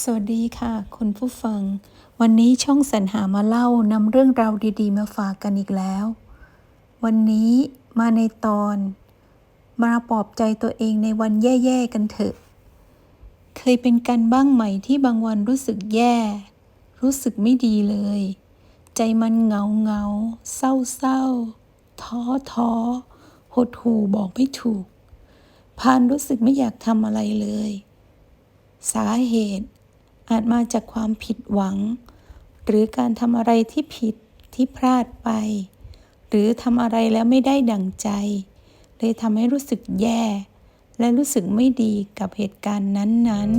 สวัสดีค่ะคุณผู้ฟัง วันนี้ช่องสรรหามาเล่านำเรื่องราวดีๆ มาฝากกันอีกแล้ว วันนี้มาในตอน มาปลอบใจตัวเองในวันแย่ๆกันเถอะ เคยเป็นกันบ้างไหมที่บางวันรู้สึกแย่ รู้สึกไม่ดีเลย ใจมันเงาเงาเศร้าเศร้าท้อท้อหดหู่บอกไม่ถูกพานรู้สึกไม่อยากทำอะไรเลย สาเหตุ อาจมาจากความผิดหวัง หรือการทำอะไรที่ผิดที่พลาดไป หรือทำอะไรแล้วไม่ได้ดั่งใจ เลยทำให้รู้สึกแย่ และรู้สึกไม่ดีกับเหตุการณ์นั้นๆ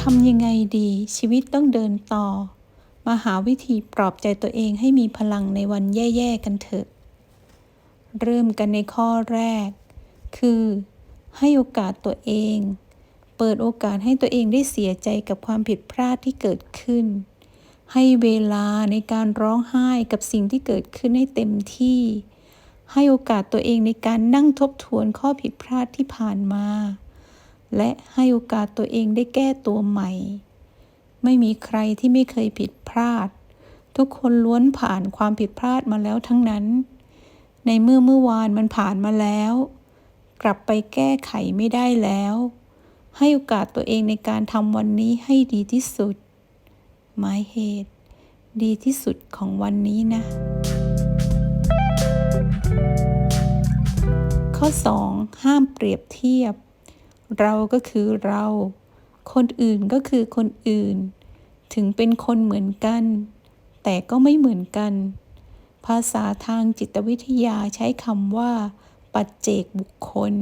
ทำยังไงดีชีวิตต้องเดินต่อ มาหาวิธีปลอบใจตัวเองให้มีพลังในวันแย่ ๆ กันเถอะ เริ่มกันในข้อแรก คือ ให้โอกาสตัวเอง เปิดโอกาสให้ตัวเองได้เสียใจกับความผิดพลาดที่เกิดขึ้น ให้เวลาในการร้องไห้กับสิ่งที่เกิดขึ้นให้เต็มที่ ให้โอกาสตัวเองในการนั่งทบทวนข้อผิดพลาดที่ผ่านมา และให้โอกาสตัวเองได้แก้ตัวใหม่ ไม่มีใครที่ไม่เคยผิดพลาด ทุกคนล้วนผ่านความผิดพลาดมาแล้วทั้งนั้น ในเมื่อเมื่อวานมันผ่านมาแล้ว กลับไปแก้ไขไม่ได้แล้ว ให้โอกาสตัวเองในการทำวันนี้ให้ดีที่สุด หมายเหตุ ดีที่สุดของวันนี้นะ ข้อ 2 ห้ามเปรียบเทียบ เราก็คือเรา คนอื่นก็คือคนอื่น ถึงเป็นคนเหมือนกัน แต่ก็ไม่เหมือนกัน ภาษาทางจิตวิทยาใช้คำว่า ปัจเจกบุคคล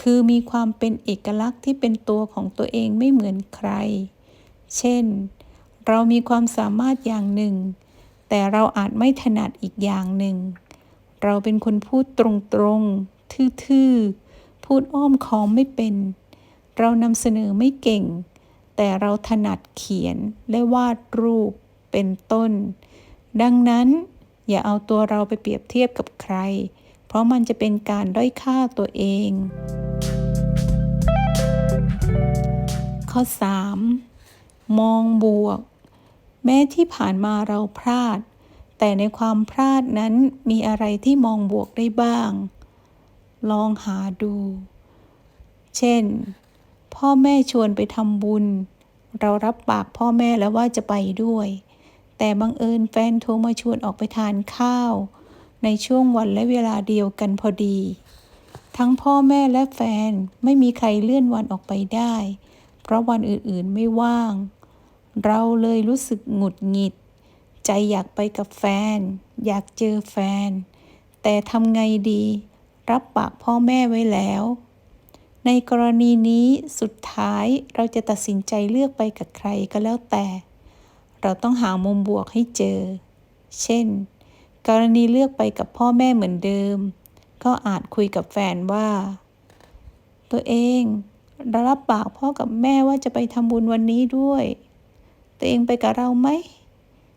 คือมีความเป็นเอกลักษณ์ที่เป็นตัวของตัวเองไม่เหมือนใคร เช่น เรามีความสามารถอย่างหนึ่ง แต่เราอาจไม่ถนัดอีกอย่างหนึ่ง เราเป็นคนพูดตรงๆ ทื่อๆ พูดอ้อมค้อมไม่เป็น เรานำเสนอไม่เก่ง แต่เราถนัดเขียนและวาดรูปเป็นต้น ดังนั้นอย่าเอาตัวเราไปเปรียบเทียบกับใคร เพราะมันจะเป็นการด้อยค่าตัวเอง ข้อ 3. มองบวก แม้ที่ผ่านมาเราพลาด แต่ในความพลาดนั้นมีอะไรที่มองบวกได้บ้าง ลองหาดู เช่น พ่อแม่ชวนไปทำบุญ เรารับปากพ่อแม่แล้วว่าจะไปด้วย แต่บังเอิญแฟนโทรมาชวนออกไปทานข้าว ในช่วงวันและเวลาเดียวกันพอดี ทั้งพ่อแม่และแฟนไม่มีใครเลื่อนวันออกไปได้ เพราะวันอื่นๆไม่ว่าง เราเลยรู้สึกหงุดหงิด ใจอยากไปกับแฟน อยากเจอแฟน แต่ทำไงดี รับปากพ่อแม่ไว้แล้ว ในกรณีนี้สุดท้ายเราจะตัดสินใจเลือกไปกับใครก็แล้วแต่ เราต้องหามุมบวกให้เจอ เช่น กรณีเลือกไปกับพ่อแม่เหมือนเดิม ก็อาจคุยกับแฟนว่า ตัวเองรารับปากพ่อกับแม่ว่าจะไปทำบุญวันนี้ด้วย ตัวเองไปกับเราไหม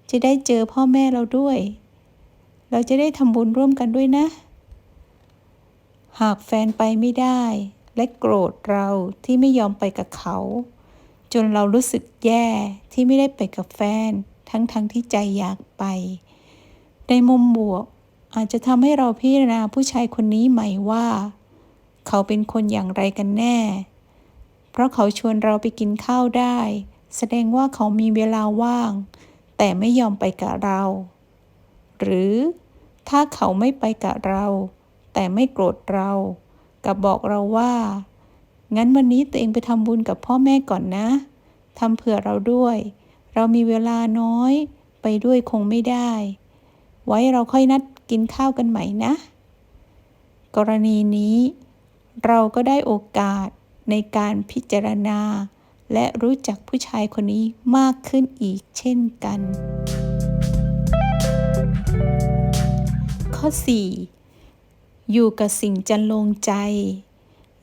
จะได้เจอพ่อแม่เราด้วย เราจะได้ทำบุญร่วมกันด้วยนะ หากแฟนไปไม่ได้ และโกรธเราที่ไม่ยอมไปกับเขา จนเรารู้สึกแย่ที่ไม่ได้ไปกับแฟน ทั้งๆทที่ใจอยากไป ในมุมบวก อาจจะทำให้เราพิจารณาผู้ชายคนนี้ใหม่ว่า เขาเป็นคนอย่างไรกันแน่ เพราะเขาชวนเราไปกินข้าวได้ แสดงว่าเขามีเวลาว่าง แต่ไม่ยอมไปกับเรา หรือถ้าเขาไม่ไปกับเรา แต่ไม่โกรธเรากับบอกเราว่า งั้นวันนี้ตัวเองไปทำบุญกับพ่อแม่ก่อนนะทำเผื่อเราด้วย เรามีเวลาน้อย ไปด้วยคงไม่ได้ ไว้เราค่อยนัดกินข้าวกันใหม่นะ กรณีนี้ เราก็ได้โอกาสในการพิจารณา และรู้จักผู้ชายคนนี้มากขึ้นอีกเช่นกัน ข้อ 4 อยู่กับสิ่งจันลงใจ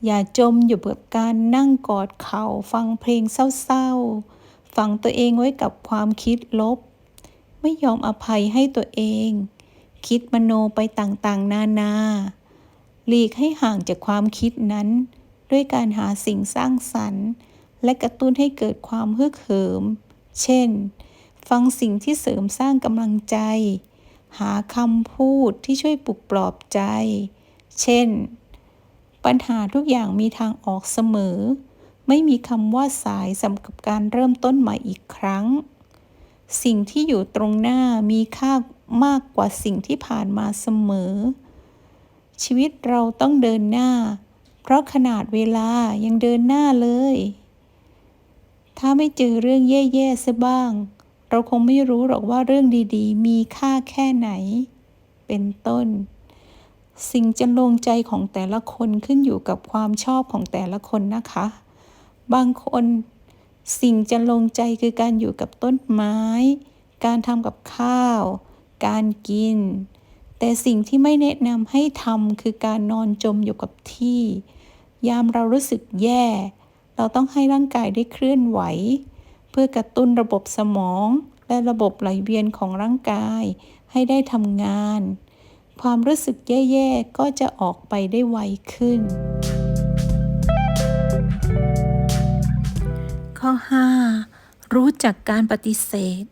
อย่าจมอยู่กับการนั่งกอดเข่าฟังเพลงเศร้าๆ ฝังตัวเองไว้กับความคิดลบ ไม่ยอมอภัยให้ตัวเอง คิดมโนไปต่างๆ นานา หลีกให้ห่างจากความคิดนั้น ด้วยการหาสิ่งสร้างสรรค์ และกระตุ้นให้เกิดความฮึกเหิม เช่น ฟังสิ่งที่เสริมสร้างกำลังใจ หาคำพูดที่ช่วยปลุกปลอบใจ เช่น ปัญหาทุกอย่างมีทางออกเสมอ ไม่มีคำว่าสายสำหรับการเริ่มต้นใหม่อีกครั้ง สิ่งที่อยู่ตรงหน้ามีค่ามากกว่าสิ่งที่ผ่านมาเสมอ ชีวิตเราต้องเดินหน้า เพราะขนาดเวลายังเดินหน้าเลย ถ้าไม่เจอเรื่องแย่ๆซะบ้าง เราคงไม่รู้หรอกว่าเรื่องดีๆ มีค่าแค่ไหน เป็นต้น สิ่งจะลงใจของแต่ละคนขึ้นอยู่กับความชอบของแต่ละคนนะคะ บางคน สิ่งจะลงใจคือการอยู่กับต้นไม้ การทำกับข้าว การกิน แต่สิ่งที่ไม่แนะนำให้ทำคือการนอนจมอยู่กับที่ ยามเรารู้สึกแย่ เราต้องให้ร่างกายได้เคลื่อนไหว เพื่อกระตุ้นระบบสมอง และระบบไหลเวียนของร่างกายให้ได้ทำงาน ความรู้สึกแย่ ๆ ก็จะออกไปได้ไวขึ้น ข้อ 5. รู้จักการปฏิเสธ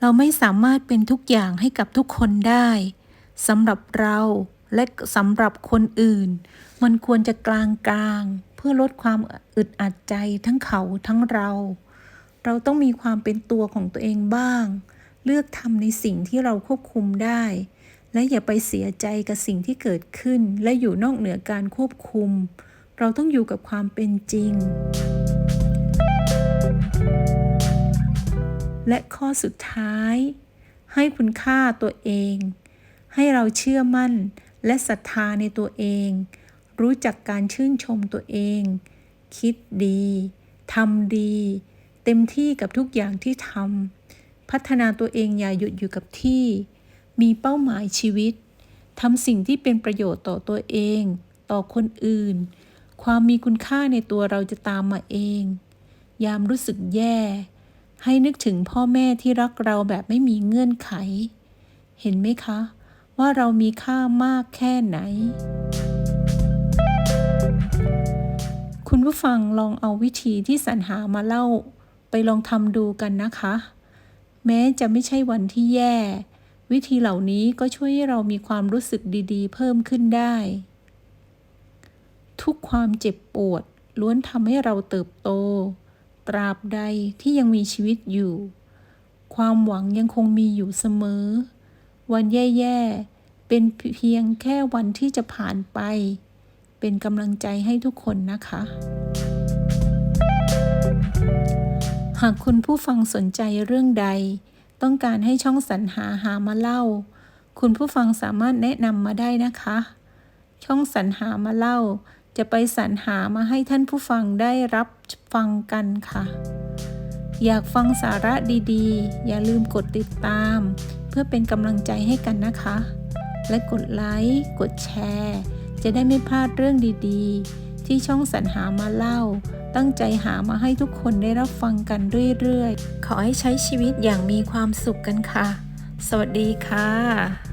เราไม่สามารถเป็นทุกอย่างให้กับทุกคนได้สำหรับเราและสำหรับคนอื่น มันควรจะกลางกลางๆเพื่อลดความอึดอัดใจทั้งเขาทั้งเรา เราต้องมีความเป็นตัวของตัวเองบ้าง เลือกทำในสิ่งที่เราควบคุมได้ และอย่าไปเสียใจกับสิ่งที่เกิดขึ้น และอยู่นอกเหนือการควบคุม เราต้องอยู่กับความเป็นจริง และข้อสุดท้าย ให้คุณค่าตัวเอง ให้เราเชื่อมั่นและศรัทธาในตัวเอง รู้จักการชื่นชมตัวเอง คิดดีทำดี เต็มที่กับทุกอย่างที่ทำพัฒนาตัวเองอย่าหยุดอยู่กับที่ มีเป้าหมายชีวิตทำสิ่งที่เป็นประโยชน์ต่อตัวเอง ต่อคนอื่น ความมีคุณค่าในตัวเราจะตามมาเอง ยามรู้สึกแย่ ให้นึกถึงพ่อแม่ที่รักเราแบบไม่มีเงื่อนไข เห็นไหมคะ ว่าเรามีค่ามากแค่ไหน คุณผู้ฟังลองเอาวิธีที่สรรหามาเล่า ไปลองทำดูกันนะคะ แม้จะไม่ใช่วันที่แย่ วิธีเหล่านี้ก็ช่วยให้เรามีความรู้สึกดีๆ เพิ่มขึ้นได้ ทุกความเจ็บปวดล้วนทำให้เราเติบโต ตราบใดที่ยังมีชีวิตอยู่ ความหวังยังคงมีอยู่เสมอ วันแย่ๆ เป็นเพียงแค่วันที่จะผ่านไป เป็นกำลังใจให้ทุกคนนะคะ หากคุณผู้ฟังสนใจเรื่องใด ต้องการให้ช่องสรรหาหามาเล่า คุณผู้ฟังสามารถแนะนำมาได้นะคะ ช่องสรรหามาเล่า จะไปสรรหามาให้ท่านผู้ฟังได้รับฟังกันค่ะ อยากฟังสาระดีๆ อย่าลืมกดติดตาม เพื่อเป็นกำลังใจให้กันนะคะ และกดไลค์กดแชร์ จะได้ไม่พลาดเรื่องดีๆ ที่ช่องสรรหามาเล่า ตั้งใจหามาให้ทุกคนได้รับฟังกันเรื่อยๆ ขอให้ใช้ชีวิตอย่างมีความสุขกันค่ะ สวัสดีค่ะ